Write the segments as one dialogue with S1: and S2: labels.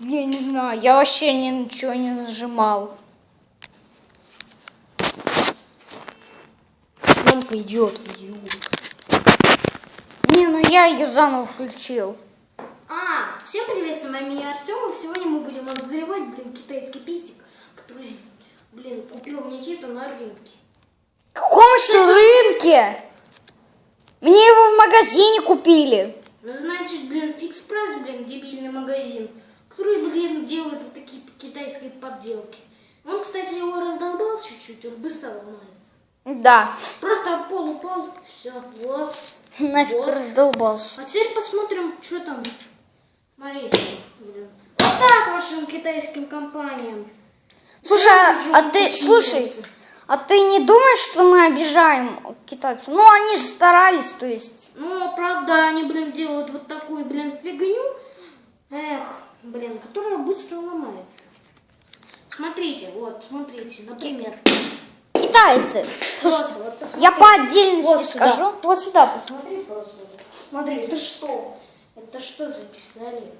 S1: я не знаю, я вообще ни- ничего не нажимал.
S2: Съемка идет, идиот.
S1: Не, ну я ее заново включил.
S2: А, всем привет, с вами я Артем, и сегодня мы будем обозревать, блин, китайский пистик, который, блин, купил Никита на рынке.
S1: Каком еще рынке? Мне его в магазине купили.
S2: Ну, значит, блин, фикс прайс, блин, дебильный магазин, который, блин, делает вот такие китайские подделки. Он, кстати, его раздолбал чуть-чуть, он быстро ломается.
S1: Да,
S2: Просто пол упал, все, вот.
S1: нафиг
S2: Вот.
S1: раздолбался.
S2: А теперь посмотрим, что там. Смотрите, блин. Вот так вашим китайским компаниям.
S1: Слушай, а, а ты, слушай, а ты не думаешь, что мы обижаем китайцев? Ну, они же старались, то есть.
S2: Ну, правда, они, блин, делают вот такую, блин, фигню. Эх, блин, которая быстро ломается. Смотрите, вот, смотрите, например.
S1: Китайцы. Слушай,
S2: Просто вот
S1: я по отдельности
S2: вот сюда,
S1: скажу.
S2: Вот сюда посмотри просто. Смотри, это что? Это что за пистолет?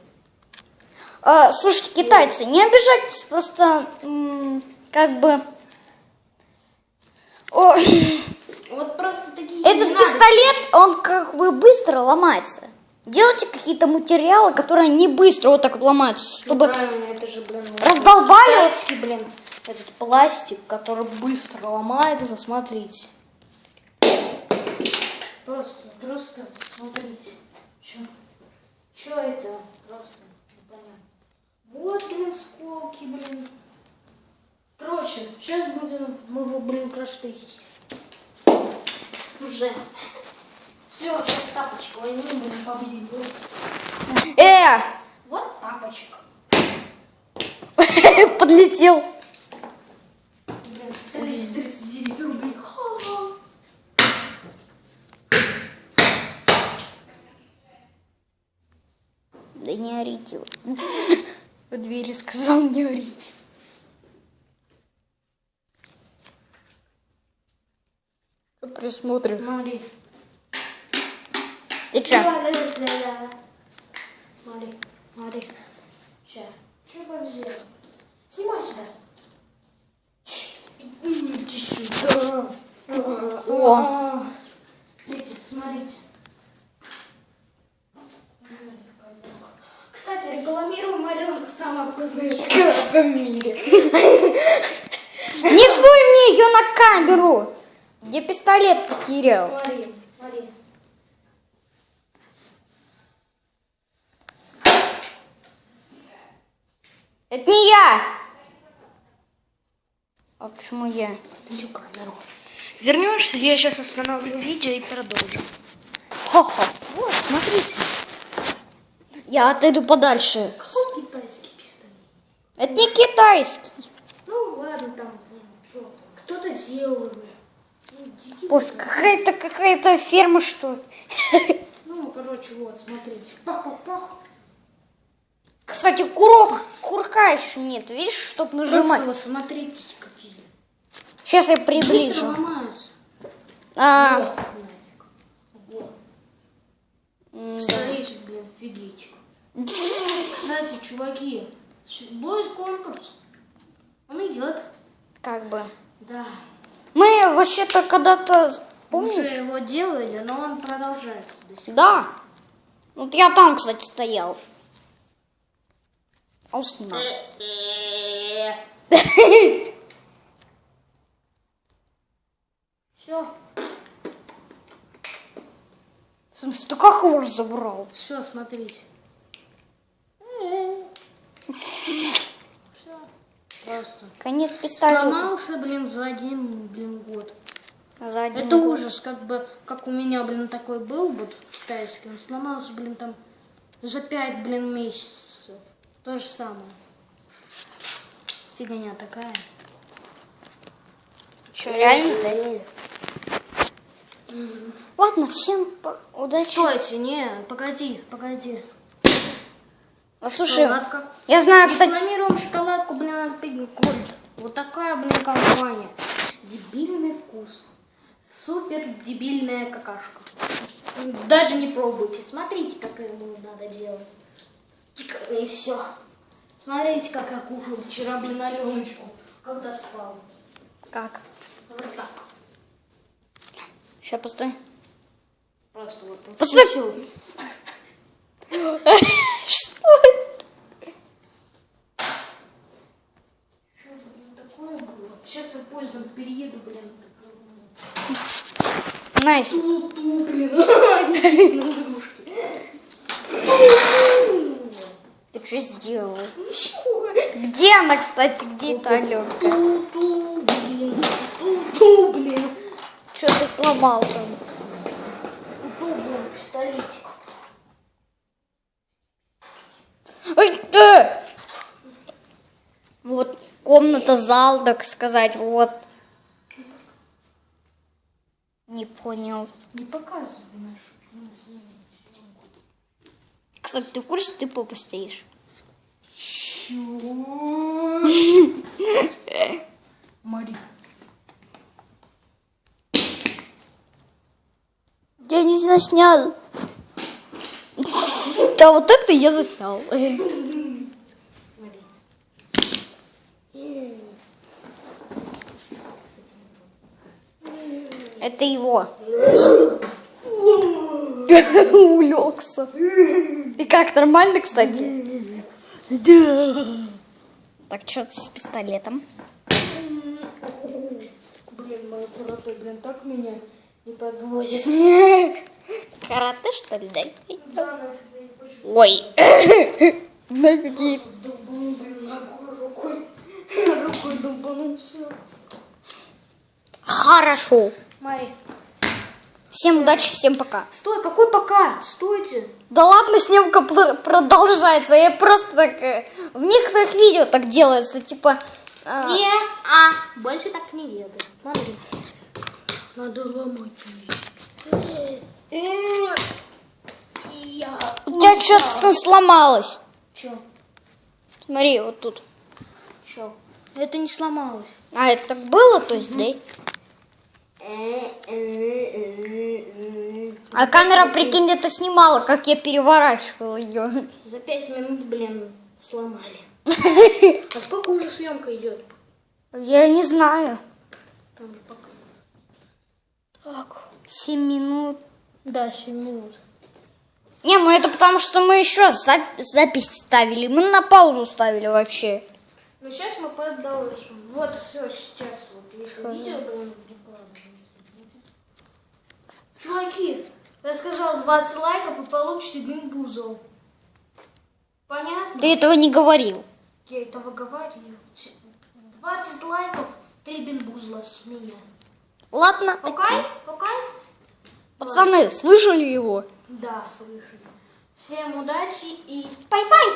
S1: А, слушайте, китайцы, не обижайтесь, просто как бы... О,
S2: Вот просто такие...
S1: этот
S2: надо.
S1: пистолет, он как бы быстро ломается. Делайте какие-то материалы, которые не быстро вот так ломаются, чтобы...
S2: Правильно, это же, блин,
S1: Раздолбали
S2: китайский, блин, этот пластик, который быстро ломается, смотрите. Просто, просто смотрите. Чё? Чё это? Просто непонятно. Вот, блин, сколки, блин. Короче, сейчас будем мы его, блин, краш-тестить. Уже. Все, сейчас тапочку возьму, блин, победим.
S1: Э,
S2: Вот тапочек.
S1: подлетел.
S2: Блин, смотрите, 39 рублей.
S1: Да не орите. В двери сказал не орите. Присмотришь.
S2: Смотри. Ля-ля-ля-ля. Смотри, смотри. Взял? Снимай сюда. Иди сюда.
S1: О.
S2: Смотрите, смотрите. Кстати, рекламируем Аленку самая вкусная шоколадка в мире.
S1: Не суй мне ее на камеру. Я пистолет потерял.
S2: Смотри, смотри.
S1: Это не я. А почему я?
S2: Даю камеру. Вернешься, я сейчас остановлю видео и продолжим.
S1: Хо-хо.
S2: Вот, смотрите.
S1: Я отойду подальше.
S2: Какой китайский пистолет?
S1: Это не китайский.
S2: Ну ладно, там, блин, что, кто-то делал его.
S1: Пофиг, какая-то какая-то ферма, что ли.
S2: Ну, короче, вот, смотрите. Пах-пах-пах.
S1: Кстати, курок, курка еще нет. Видишь, чтоб нажимать.
S2: Просто смотрите, какие.
S1: Сейчас я приближу. А,
S2: Пистолетик, блин, офигеть. Кстати, чуваки, будет конкурс. Он идет.
S1: как бы.
S2: Да.
S1: Мы вообще-то когда-то,
S2: Уже
S1: помнишь?
S2: его делали, но он продолжается до сих пор.
S1: Да. Вот я там, кстати, стоял. А уснул.
S2: Все,
S1: В смысле, ты как его забрал?
S2: все, смотрите. Все. Просто.
S1: Конец пистолета.
S2: Сломался, блин, за один, блин, год.
S1: За один
S2: Это
S1: год.
S2: ужас, как бы, как у меня, блин, такой был вот китайский. Он сломался, блин, там за пять, блин, месяцев. То же самое. Фигня такая.
S1: Что, реально, да? Ладно, всем удачи.
S2: Стойте, не, погоди, погоди.
S1: А слушай,
S2: Шоколадка.
S1: я знаю, кстати,
S2: Рекламируем шоколадку, блин, Пигги. Вот такая, блин, компания. Дебильный вкус. Супер дебильная какашка. Даже не пробуйте. Смотрите, как его надо делать. И, все. Смотрите, как я кушал вчера, блин, Аленочку, когда спал.
S1: Как?
S2: Вот так.
S1: Сейчас постой.
S2: Просто вот.
S1: Постой.
S2: Всё.
S1: Что это?
S2: Что это блин, такое было? Сейчас я поездом перееду, блин.
S1: Найс.
S2: Ту-ту, блин. Отлично, игрушки.
S1: Что сделал? Где она, кстати? Где эта Аленка?
S2: Ту-ту, блин. Ту-ту, блин.
S1: Что ты сломал там?
S2: Ту-ту, блин, пистолетик.
S1: Ой, э! Вот комната, зал, так сказать, вот. Не понял.
S2: Не показывай нашу.
S1: Кстати, ты в курсе, ты попа стоишь?
S2: Мари.
S1: Я не заснял. Да, вот это я заснял. Это его. Улегся. И как, нормально, кстати? Да. Так, что с пистолетом?
S2: Блин, моя карате, блин, так меня не подвозит.
S1: Карате, что ли, да?
S2: Да.
S1: Ой.
S2: Долбану, все.
S1: Хорошо.
S2: Мари,
S1: Всем удачи, всем пока.
S2: стой, какой пока? Стойте.
S1: Да ладно, снимка пр- продолжается. Я просто так... э, В некоторых видео так делается, типа... э,
S2: Не, а, больше так не делай. Смотри. Надо ломать Я...
S1: У тебя что-то там сломалось.
S2: Чё?
S1: Смотри, вот тут.
S2: Чё? Это не сломалось.
S1: А, это так было, то есть, да? А камера, прикинь, это снимала, как я переворачивала ее.
S2: За пять минут, блин, сломали. А сколько уже съемка идет?
S1: Я не знаю.
S2: Там пока.
S1: Так, 7 минут.
S2: Да, 7 минут.
S1: Не, ну это потому, что мы еще зап- запись ставили. Мы на паузу ставили вообще.
S2: Ну сейчас мы продолжим. Вот все, сейчас вот видео, блин, прикладываем. Чуваки, я сказал 20 лайков и получите бинбузол. Понятно?
S1: Ты этого не говорил.
S2: Я этого говорил. 20 лайков, 3 бинбузла с меня.
S1: Ладно, Окей?
S2: окей.
S1: Пацаны, слышали его?
S2: Да, слышали. Всем удачи и бай-бай!